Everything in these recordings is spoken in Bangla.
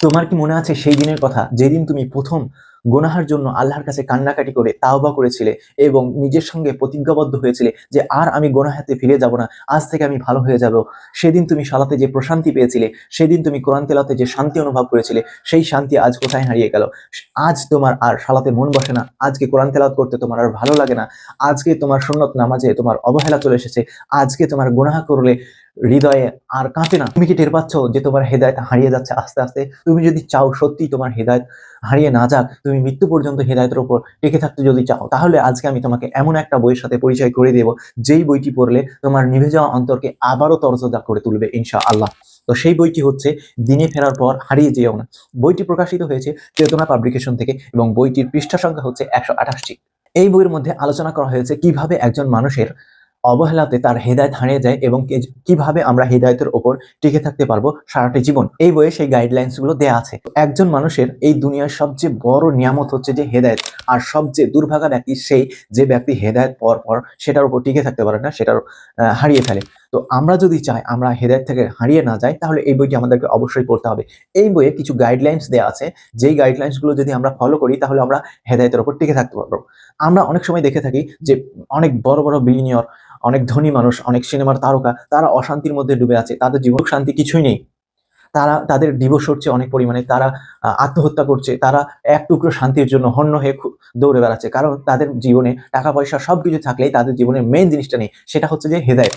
তোমার কি মনে আছে সেই দিনের কথা? যেদিন তুমি প্রথম গোনাহার জন্য আল্লাহর কাছে কান্নাকাটি করে তাওবা করেছিলে এবং নিজের সঙ্গে প্রতিজ্ঞাবদ্ধ হয়েছিলে যে আর আমি গোনাহাতে ফিরে যাব না, আজ থেকে আমি ভালো হয়ে যাব। সেদিন তুমি সালাতে যে প্রশান্তি পেয়েছিলে, সেদিন তুমি কোরআন তেলাতে যে শান্তি অনুভব করেছিলে, সেই শান্তি আজ কোথায় হারিয়ে গেল? আজ তোমার আর সালাতে মন বসে না। আজকে কোরআন তেলাত করতে তোমার আর ভালো লাগে না। আজকে তোমার সুন্নত নামাজে তোমার অবহেলা চলে এসেছে। আজকে তোমার গোনাহা করলে হৃদয়ে আর কাঁপে না। তুমি কি টের পাচ্ছ যে তোমার হেদায়ত হারিয়ে যাচ্ছে আস্তে আস্তে? তুমি যদি চাও সত্যি তোমার হেদায়ত হারিয়ে না যাক, তুমি মৃত্যু পর্যন্ত হেদায়তের উপর টেকে থাকতে যদি চাও, তাহলে আজকে আমি তোমাকে এমন একটা বইয়ের সাথে পরিচয় করে দেব, যেই বইটি পড়লে তোমার নিভে যাওয়া অন্তরকে আবারও তরজদা করে তুলবে ইনশা আল্লাহ তো সেই বইটি হচ্ছে দিনে ফেরার পর হারিয়ে যেও না। বইটি প্রকাশিত হয়েছে চেতনা পাবলিকেশন থেকে এবং বইটির পৃষ্ঠা সংখ্যা হচ্ছে একশো আঠাশটি। এই বইয়ের মধ্যে আলোচনা করা হয়েছে কীভাবে একজন মানুষের অবহেলাতে তার হেদায়ত হারিয়ে যায় এবং কীভাবে আমরা হেদায়তের ওপর টিকে থাকতে পারব সারাটি জীবন? এই বইয়ে সেই গাইডলাইন্সগুলো দেওয়া আছে। একজন মানুষের এই দুনিয়ার সবচেয়ে বড় নিয়ামত হচ্ছে যে হেদায়ত আর সবচেয়ে দুর্ভাগা ব্যক্তি সেই যে ব্যক্তি হেদায়ত পর পর সেটার উপর টিকে থাকতে পারে না, সেটার হারিয়ে ফেলে। তো আমরা যদি চাই আমরা হেদায়ত থেকে হারিয়ে না যাই, তাহলে এই বইটি আমাদেরকে অবশ্যই পড়তে হবে। এই বইয়ে কিছু গাইডলাইন্স দেওয়া আছে। যেই গাইডলাইন্সগুলো যদি আমরা ফলো করি, তাহলে আমরা হেদায়তের ওপর টিকে থাকতে পারব। আমরা অনেক সময় দেখে থাকি যে অনেক বড় বড় বিলিনিয়র অনেক ধনী মানুষ, অনেক সিনেমার তারকা, তারা অশান্তির মধ্যে ডুবে আছে, তাদের জীবন শান্তি কিছুই নেই। তারা, তাদের ডিভোর্স হচ্ছে অনেক পরিমাণে, তারা আত্মহত্যা করছে, তারা এক টুকরো শান্তির জন্য হন্য হয়ে দৌড়ে বেড়াচ্ছে। কারণ তাদের জীবনে টাকা পয়সা সবকিছু থাকলেই তাদের জীবনের মেন জিনিসটা নেই, সেটা হচ্ছে যে হেদায়ত।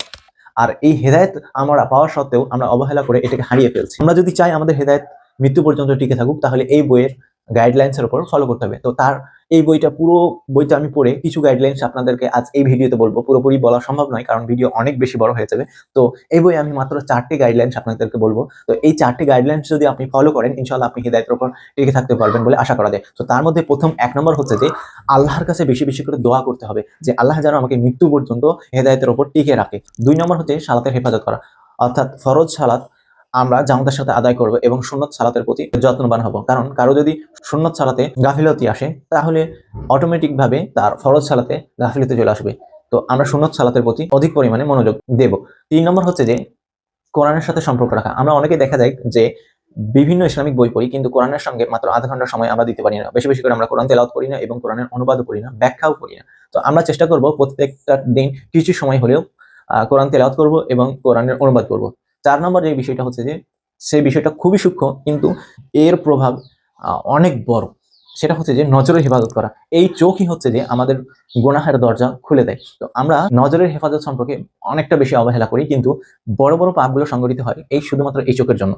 আর এই হেদায়ত আমরা পাওয়া সত্ত্বেও আমরা অবহেলা করে এটাকে হারিয়ে ফেলছি। আমরা যদি চাই আমাদের হেদায়ত মৃত্যু পর্যন্ত টিকে থাকুক, তাহলে এই বইয়ের গাইডলাইন্স এর উপর ফলো করতে হবে। তো তার এই বইটা, পুরো বইটা আমি পড়ে কিছু গাইডলাইন্স আপনাদেরকে আজ এই ভিডিওতে বলব। পুরোপুরি বলা সম্ভব নয়, কারণ ভিডিও অনেক বেশি বড় হয়ে যাবে। তো এই বই আমি মাত্র চারটি গাইডলাইন্স আপনাদেরকে বলব। তো এই চারটি গাইডলাইন্স যদি আপনি ফলো করেন ইনশাল্লাহ আপনি হৃদায়তের উপর টিকে থাকতে পারবেন বলে আশা করা যায়। তো তার মধ্যে প্রথম এক নম্বর হচ্ছে যে, আল্লাহর কাছে বেশি বেশি করে দোয়া করতে হবে, যে আল্লাহ যেন আমাকে মৃত্যু পর্যন্ত হেদায়তের উপর টিকে রাখে। দুই নম্বর হচ্ছে সালাতের হেফাজত করা। অর্থাৎ ফরজ সালাত আমরা জামাতের সাথে আদায় করব এবং সুন্নত সালাতের প্রতি যত্নবান হব। কারণ কারও যদি সুন্নত সালাতে গাফিলতি আসে, তাহলে অটোমেটিক ভাবে তার ফরজ সালাতে গাফিলতি চলে আসবে। তো আমরা সুন্নত সালাতের প্রতি অধিক পরিমাণে মনোযোগ দেব। তিন নম্বর হচ্ছে যে, কোরআনের সাথে সম্পর্ক রাখা। আমরা অনেকে দেখা যায় যে, বিভিন্ন ইসলামিক বই পড়ি, কিন্তু কোরআনের সঙ্গে মাত্র আধা ঘণ্টা সময় আমরা দিতে পারি না। বেশি বেশি করে আমরা কোরআন তেলাওয়াত করি না এবং কোরআনের অনুবাদও করি না, ব্যাখ্যাও করি না। তো আমরা চেষ্টা করব প্রত্যেকটা দিন কিছু সময় হলেও কোরআন তেলাওয়াত করব এবং কোরআনের অনুবাদ করব। চার নম্বর যে বিষয়টা হচ্ছে যে সেই বিষয়টা খুবই সূক্ষ্ম, কিন্তু এর প্রভাব অনেক বড়। সেটা হচ্ছে যে, নজরের হেফাজত করা। এই চোখই হচ্ছে যে, আমাদের গোনাহের দরজা খুলে দেয়। তো আমরা নজরের হেফাজত সম্পর্কে অনেকটা বেশি অবহেলা করি, কিন্তু বড় বড় পাপগুলো সংগঠিত হয় এই শুধুমাত্র এই চোখের জন্য।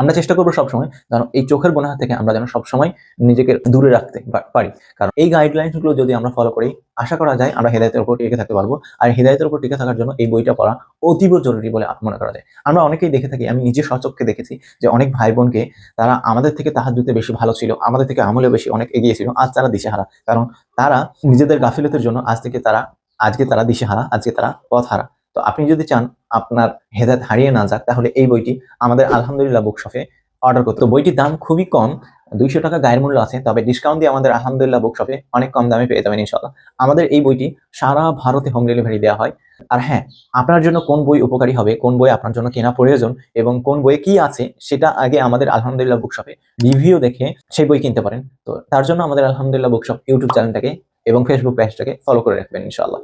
আমরা চেষ্টা করব সবসময় কারণ এই চোখের গোনা থেকে আমরা যেন সবসময় নিজেকে দূরে রাখতে পারি। কারণ এই গাইডলাইন্সগুলো যদি আমরা ফলো করি, আশা করা যায় আমরা হেদায়তের উপর টিকে থাকতে পারব। আর হেদায়তের উপর টিকে থাকার জন্য এই বইটা পড়া অতীব জরুরি বলে মনে করা যায়। আমরা অনেকেই দেখে থাকি, আমি নিজে সচক্ষে দেখেছি যে অনেক ভাই বোনকে তারা আমাদের থেকে তাহার তাহাজুতে বেশি ভালো ছিল, আমাদের থেকে আমলে বেশি অনেক এগিয়ে ছিল, আজ তারা দিশেহারা। কারণ তারা নিজেদের গাফিলতের জন্য আজ থেকে তারা, আজকে তারা দিশেহারা, আজকে তারা পথ হারা তো আপনি যদি চান আপনার হেদায়ত হারিয়ে না যাক, তাহলে এই বইটি আমাদের আলহামদুলিল্লাহ বুক শপে অর্ডার করতে বইটির দাম খুবই কম, দুইশো টাকা গায়ের মূল্য আছে, তবে ডিসকাউন্ট দিয়ে আমাদের আলহামদুলিল্লাহ বুকশপে অনেক কম দামে পেয়ে যাবেন ইনশাল্লাহ আমাদের এই বইটি সারা ভারতে হোম ডেলিভারি দেওয়া হয়। আর হ্যাঁ আপনার জন্য কোন বই উপকারী হবে, কোন বই আপনার জন্য কেনা প্রয়োজন এবং কোন বইয়ে কি আছে, সেটা আগে আমাদের আলহামদুলিল্লাহ বুকশপে রিভিউ দেখে সেই বই কিনতে পারেন। তো তার জন্য আমাদের আলহামদুলিল্লাহ বুকশপ ইউটিউব চ্যানেলটাকে এবং ফেসবুক পেজটাকে ফলো করে রাখবেন ইনশাল্লাহ